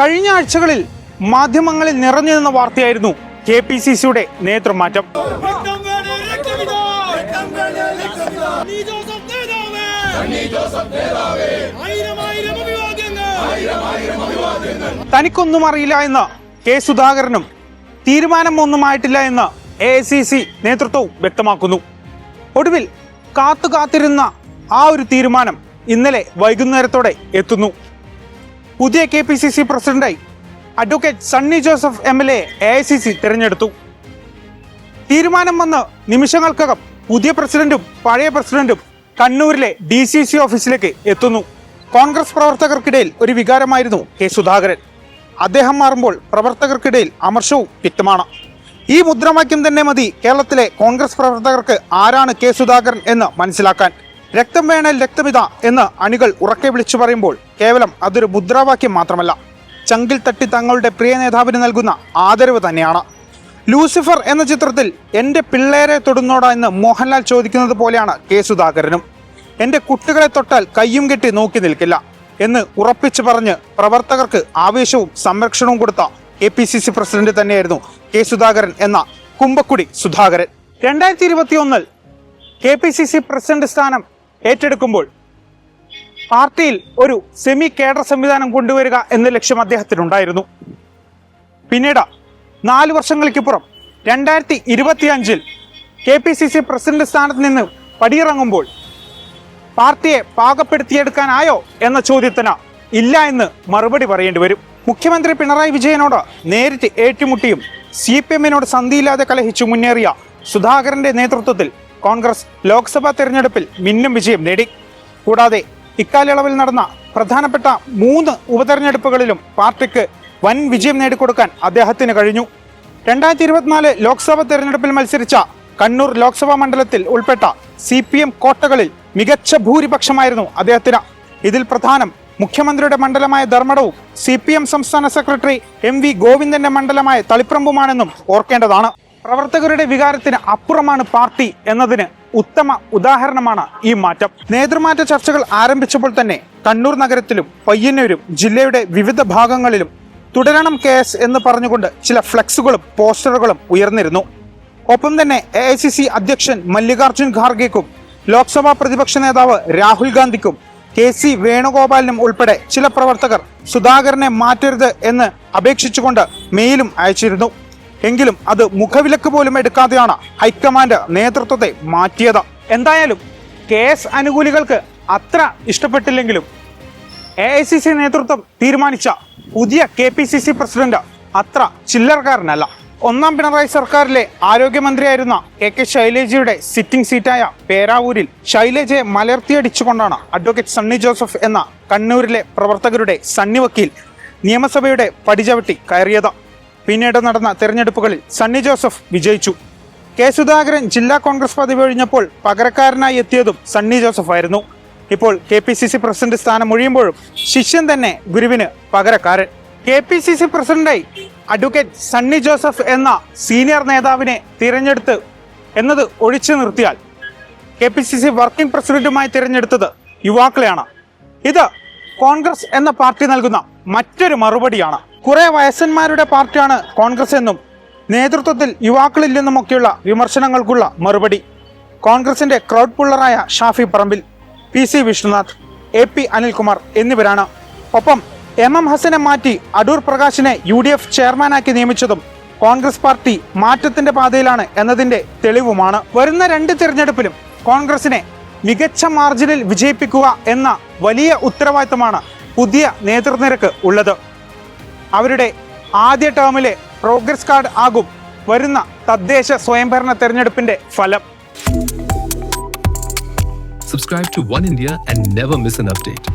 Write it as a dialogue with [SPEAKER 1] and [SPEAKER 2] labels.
[SPEAKER 1] കഴിഞ്ഞ ആഴ്ചകളിൽ മാധ്യമങ്ങളിൽ നിറഞ്ഞു നിന്ന വാർത്തയായിരുന്നു കെ പി സി സിയുടെ നേതൃമാറ്റം. തനിക്കൊന്നും അറിയില്ല എന്ന് കെ സുധാകരനും തീരുമാനം ഒന്നുമായിട്ടില്ല എന്ന് എ ഐ സി സി നേതൃത്വവും വ്യക്തമാക്കുന്നു. ഒടുവിൽ കാത്തു കാത്തിരുന്ന ആ ഒരു തീരുമാനം ഇന്നലെ വൈകുന്നേരത്തോടെ എത്തുന്നു. പുതിയ കെ പി സി സി പ്രസിഡന്റായി advocate Sunny Joseph M L A A I C C തിരഞ്ഞെടുത്തു. തീരുമാനം വന്ന് നിമിഷങ്ങൾക്കകം പുതിയ പ്രസിഡന്റും പഴയ പ്രസിഡന്റും കണ്ണൂരിലെ ഡി സി സി ഓഫീസിലേക്ക് എത്തുന്നു. കോൺഗ്രസ് പ്രവർത്തകർക്കിടയിൽ ഒരു വികാരമായിരുന്നു കെ സുധാകരൻ. അദ്ദേഹം മാറുമ്പോൾ പ്രവർത്തകർക്കിടയിൽ അമർഷവും വ്യക്തമാണ്. ഈ മുദ്രാവാക്യം തന്നെ മതി കേരളത്തിലെ കോൺഗ്രസ് പ്രവർത്തകർക്ക് ആരാണ് കെ സുധാകരൻ എന്ന് മനസ്സിലാക്കാൻ. രക്തം വേണേൽ രക്തമിത എന്ന് അണികൾ ഉറക്കെ വിളിച്ചു പറയുമ്പോൾ കേവലം അതൊരു മുദ്രാവാക്യം മാത്രമല്ല ചങ്കിൽ തട്ടി തങ്ങളുടെ പ്രിയ നേതാവിന് നൽകുന്ന ആദരവ് തന്നെയാണ്. ലൂസിഫർ എന്ന ചിത്രത്തിൽ എന്റെ പിള്ളേരെ തൊടുന്നോടാ എന്ന് മോഹൻലാൽ ചോദിക്കുന്നത് പോലെയാണ് കെ സുധാകരനും. എന്റെ കുട്ടികളെ തൊട്ടാൽ കയ്യും കെട്ടി നോക്കി നിൽക്കില്ല എന്ന് ഉറപ്പിച്ചു പറഞ്ഞ് പ്രവർത്തകർക്ക് ആവേശവും സംരക്ഷണവും കൊടുത്ത A P C C president തന്നെയായിരുന്നു കെ സുധാകരൻ എന്ന കുമ്പക്കുടി സുധാകരൻ. രണ്ടായിരത്തി ഇരുപത്തി ഒന്നിൽ K P C C president സ്ഥാനം ഏറ്റെടുക്കുമ്പോൾ പാർട്ടിയിൽ ഒരു സെമി കേഡർ സംവിധാനം കൊണ്ടുവരിക എന്ന ലക്ഷ്യം അദ്ദേഹത്തിനുണ്ടായിരുന്നു. പിന്നീട് നാല് വർഷങ്ങൾക്കിപ്പുറം രണ്ടായിരത്തി ഇരുപത്തി അഞ്ചിൽ K P C C president സ്ഥാനത്ത് നിന്ന് പടിയിറങ്ങുമ്പോൾ പാർട്ടിയെ പാകപ്പെടുത്തിയെടുക്കാനായോ എന്ന ചോദ്യത്തിന് ഇല്ല എന്ന് മറുപടി പറയേണ്ടി വരും. മുഖ്യമന്ത്രി പിണറായി വിജയനോട് നേരിട്ട് ഏറ്റുമുട്ടിയും സി പി എമ്മിനോട് സന്ധിയില്ലാതെ കലഹിച്ചു മുന്നേറിയ സുധാകരന്റെ നേതൃത്വത്തിൽ കോൺഗ്രസ് ലോക്സഭാ തെരഞ്ഞെടുപ്പിൽ മിന്നും വിജയം നേടി. കൂടാതെ ഇക്കാലയളവിൽ നടന്ന പ്രധാനപ്പെട്ട മൂന്ന് ഉപതെരഞ്ഞെടുപ്പുകളിലും പാർട്ടിക്ക് വൻ വിജയം നേടിക്കൊടുക്കാൻ അദ്ദേഹത്തിന് കഴിഞ്ഞു. രണ്ടായിരത്തി ഇരുപത്തിനാല് ലോക്സഭാ തെരഞ്ഞെടുപ്പിൽ മത്സരിച്ച കണ്ണൂർ ലോക്സഭാ മണ്ഡലത്തിൽ ഉൾപ്പെട്ട സി പി എം കോട്ടകളിൽ മികച്ച ഭൂരിപക്ഷമായിരുന്നു അദ്ദേഹത്തിന്. ഇതിൽ പ്രധാനം മുഖ്യമന്ത്രിയുടെ മണ്ഡലമായ ധർമ്മടവും സി പി എം സംസ്ഥാന സെക്രട്ടറി എം വി ഗോവിന്ദന്റെ മണ്ഡലമായ തളിപ്രമ്പുമാണെന്നും ഓർക്കേണ്ടതാണ്. പ്രവർത്തകരുടെ വികാരത്തിന് അപ്പുറമാണ് പാർട്ടി എന്നതിന് ഉത്തമ ഉദാഹരണമാണ് ഈ മാറ്റം. നേതൃമാറ്റ ചർച്ചകൾ ആരംഭിച്ചപ്പോൾ തന്നെ കണ്ണൂർ നഗരത്തിലും പയ്യന്നൂരും ജില്ലയുടെ വിവിധ ഭാഗങ്ങളിലും തുടരണം കെ എസ് എന്ന് പറഞ്ഞുകൊണ്ട് ചില ഫ്ലക്സുകളും പോസ്റ്ററുകളും ഉയർന്നിരുന്നു. ഒപ്പം തന്നെ എ ഐ സി സി അധ്യക്ഷൻ മല്ലികാർജുൻ ഖാർഗെക്കും ലോക്സഭാ പ്രതിപക്ഷ നേതാവ് രാഹുൽ ഗാന്ധിക്കും കെ സി വേണുഗോപാലിനും ഉൾപ്പെടെ ചില പ്രവർത്തകർ സുധാകരനെ മാറ്റരുത് എന്ന് അപേക്ഷിച്ചുകൊണ്ട് മെയിലും അയച്ചിരുന്നു. എങ്കിലും അത് മുഖവിലക്ക് പോലും എടുക്കാതെയാണ് ഹൈക്കമാൻഡ് നേതൃത്വത്തെ മാറ്റിയത്. എന്തായാലും കെ എസ് അനുകൂലികൾക്ക് അത്ര ഇഷ്ടപ്പെട്ടില്ലെങ്കിലും എ ഐ സി സി നേതൃത്വം തീരുമാനിച്ച പുതിയ K P C C president അത്ര ചില്ലറക്കാരനല്ല. ഒന്നാം പിണറായി സർക്കാരിലെ ആരോഗ്യമന്ത്രിയായിരുന്ന എ കെ ശൈലേജയുടെ സിറ്റിംഗ് സീറ്റായ പേരാവൂരിൽ ശൈലേജയെ മലർത്തിയടിച്ചുകൊണ്ടാണ് അഡ്വക്കേറ്റ് സണ്ണി ജോസഫ് എന്ന കണ്ണൂരിലെ പ്രവർത്തകരുടെ സണ്ണി വക്കീൽ നിയമസഭയുടെ പടിചവിട്ടി കയറിയത്. പിന്നീട് നടന്ന തെരഞ്ഞെടുപ്പുകളിൽ സണ്ണി ജോസഫ് വിജയിച്ചു. കെ സുധാകരൻ ജില്ലാ കോൺഗ്രസ് പദവി ഒഴിഞ്ഞപ്പോൾ പകരക്കാരനായി എത്തിയതും സണ്ണി ജോസഫ് ആയിരുന്നു. ഇപ്പോൾ K P C C president സ്ഥാനം ഒഴിയുമ്പോഴും ശിഷ്യൻ തന്നെ ഗുരുവിന് പകരക്കാരൻ. കെ പി സി സി പ്രസിഡന്റായി അഡ്വക്കേറ്റ് സണ്ണി ജോസഫ് എന്ന സീനിയർ നേതാവിനെ തിരഞ്ഞെടുത്ത് എന്നത് ഒഴിച്ചു നിർത്തിയാൽ K P C C working പ്രസിഡന്റുമായി തിരഞ്ഞെടുത്തത് യുവാക്കളെയാണ്. ഇത് കോൺഗ്രസ് എന്ന പാർട്ടി നൽകുന്ന മറ്റൊരു മറുപടിയാണ്. കുറെ വയസ്സന്മാരുടെ പാർട്ടിയാണ് കോൺഗ്രസ് എന്നും നേതൃത്വത്തിൽ യുവാക്കളില്ലെന്നുമൊക്കെയുള്ള വിമർശനങ്ങൾക്കുള്ള മറുപടി. കോൺഗ്രസിന്റെ crowd പുള്ളറായ Shafi Parambil P C Vishnunath A P Anilkumar എന്നിവരാണ്. ഒപ്പം എം എം ഹസനെ മാറ്റി അടൂർ പ്രകാശിനെ യു ഡി എഫ് ചെയർമാനാക്കി നിയമിച്ചതും കോൺഗ്രസ് പാർട്ടി മാറ്റത്തിന്റെ പാതയിലാണ് എന്നതിന്റെ തെളിവുമാണ്. വരുന്ന രണ്ട് തിരഞ്ഞെടുപ്പിലും കോൺഗ്രസിനെ മികച്ച മാർജിനിൽ വിജയിപ്പിക്കുക എന്ന വലിയ ഉത്തരവാദിത്തമാണ് പുതിയ നേതൃനിരക്ക് ഉള്ളത്. അവരുടെ ആദ്യ ടേമിലെ പ്രോഗ്രസ് കാർഡ് ആകും വരുന്ന തദ്ദേശ സ്വയംഭരണ തെരഞ്ഞെടുപ്പിന്റെ ഫലം
[SPEAKER 2] subscribe to one India and never miss an update.